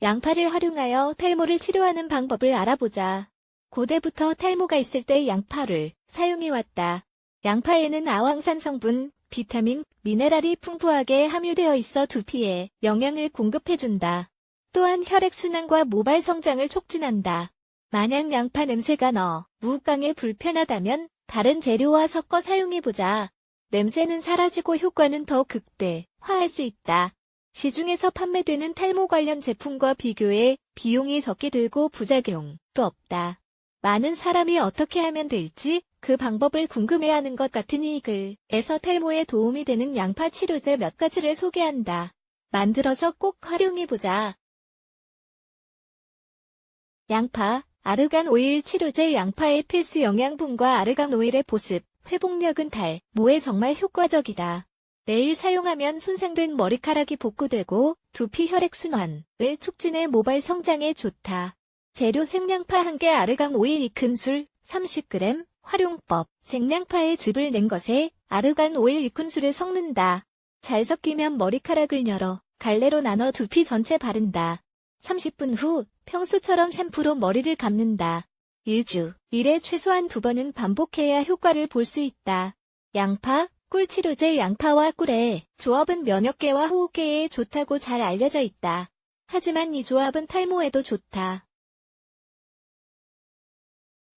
양파를 활용하여 탈모를 치료하는 방법을 알아보자. 고대부터 탈모가 있을 때 양파를 사용해왔다. 양파에는 아황산 성분, 비타민, 미네랄이 풍부하게 함유되어 있어 두피에 영양을 공급해준다. 또한 혈액순환과 모발 성장을 촉진한다. 만약 양파 냄새가 너 무깡에 불편하다면 다른 재료와 섞어 사용해보자. 냄새는 사라지고 효과는 더 극대화할 수 있다. 시중에서 판매되는 탈모 관련 제품과 비교해 비용이 적게 들고 부작용도 없다. 많은 사람이 어떻게 하면 될지 그 방법을 궁금해하는 것 같으니 이 글에서 탈모에 도움이 되는 양파 치료제 몇 가지를 소개한다. 만들어서 꼭 활용해보자. 양파, 아르간 오일 치료제 양파의 필수 영양분과 아르간 오일의 보습, 회복력은 달, 모에 정말 효과적이다. 매일 사용하면 손상된 머리카락이 복구되고 두피 혈액순환을 촉진해 모발 성장에 좋다. 재료 생양파 1개 아르간 오일 익은 술 30g 활용법 생양파의 즙을 낸 것에 아르간 오일 익은 술을 섞는다. 잘 섞이면 머리카락을 열어 갈래로 나눠 두피 전체 바른다. 30분 후 평소처럼 샴푸로 머리를 감는다. 1주 1회 최소한 두 번은 반복해야 효과를 볼 수 있다. 양파, 꿀 치료제 양파와 꿀의 조합은 면역계와 호흡계에 좋다고 잘 알려져 있다. 하지만 이 조합은 탈모에도 좋다.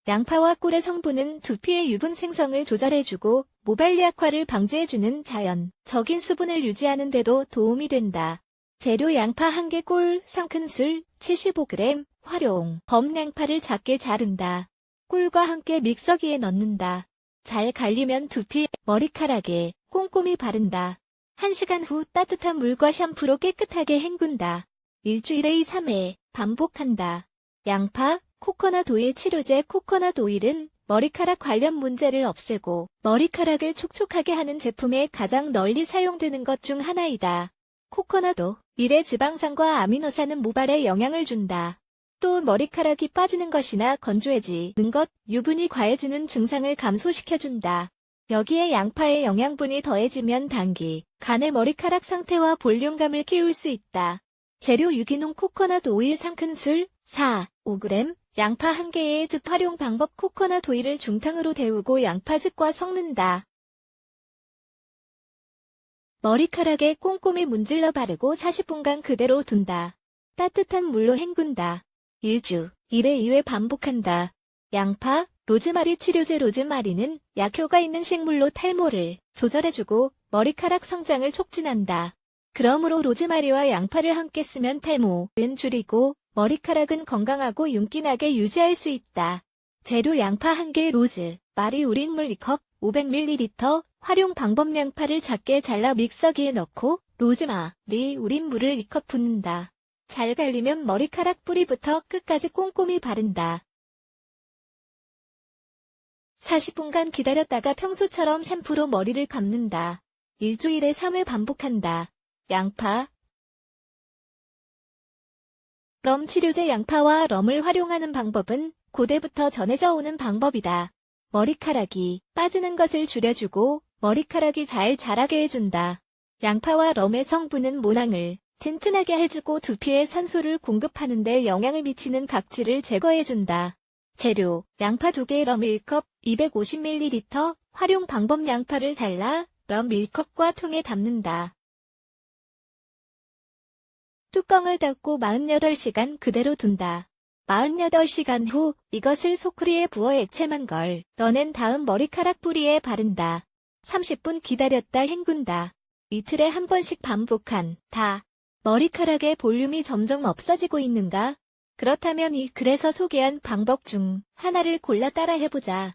양파와 꿀의 성분은 두피의 유분 생성을 조절해주고 모발 약화를 방지해주는 자연적인 수분을 유지하는 데도 도움이 된다. 재료 양파 1개 꿀, 상큰술 75g 활용 범 양파를 작게 자른다. 꿀과 함께 믹서기에 넣는다. 잘 갈리면 두피, 머리카락에 꼼꼼히 바른다. 1시간 후 따뜻한 물과 샴푸로 깨끗하게 헹군다. 일주일에 2, 3회 반복한다. 양파, 코코넛 오일 치료제 코코넛 오일은 머리카락 관련 문제를 없애고 머리카락을 촉촉하게 하는 제품에 가장 널리 사용되는 것 중 하나이다. 코코넛도 밀의 지방산과 아미노산은 모발에 영향을 준다. 또 머리카락이 빠지는 것이나 건조해지는 것, 유분이 과해지는 증상을 감소시켜준다. 여기에 양파의 영양분이 더해지면 단기, 간의 머리카락 상태와 볼륨감을 키울 수 있다. 재료 유기농 코코넛 오일 상큰술 4, 5g, 양파 1개의 즙 활용 방법 코코넛 오일을 중탕으로 데우고 양파즙과 섞는다. 머리카락에 꼼꼼히 문질러 바르고 40분간 그대로 둔다. 따뜻한 물로 헹군다. 1주 1회 2회 반복한다. 양파, 로즈마리 치료제 로즈마리는 약효가 있는 식물로 탈모를 조절해주고 머리카락 성장을 촉진한다. 그러므로 로즈마리와 양파를 함께 쓰면 탈모는 줄이고 머리카락은 건강하고 윤기나게 유지할 수 있다. 재료 양파 1개 로즈, 마리 우린물 2컵, 500ml, 활용 방법 양파를 작게 잘라 믹서기에 넣고 로즈마리 우린 물을 2컵 붓는다. 잘 갈리면 머리카락 뿌리부터 끝까지 꼼꼼히 바른다. 40분간 기다렸다가 평소처럼 샴푸로 머리를 감는다. 일주일에 3회 반복한다. 양파 럼 치료제 양파와 럼을 활용하는 방법은 고대부터 전해져 오는 방법이다. 머리카락이 빠지는 것을 줄여주고 머리카락이 잘 자라게 해준다. 양파와 럼의 성분은 모낭을 튼튼하게 해주고 두피에 산소를 공급하는 데 영향을 미치는 각질을 제거해준다. 재료, 양파 2개 럼 1컵, 250ml, 활용 방법 양파를 잘라 럼 1컵과 통에 담는다. 뚜껑을 닫고 48시간 그대로 둔다. 48시간 후 이것을 소쿠리에 부어 액체만 걸 넣어낸 다음 머리카락 뿌리에 바른다. 30분 기다렸다 헹군다. 이틀에 한 번씩 반복한 다. 머리카락의 볼륨이 점점 없어지고 있는가? 그렇다면 이 글에서 소개한 방법 중 하나를 골라 따라 해보자.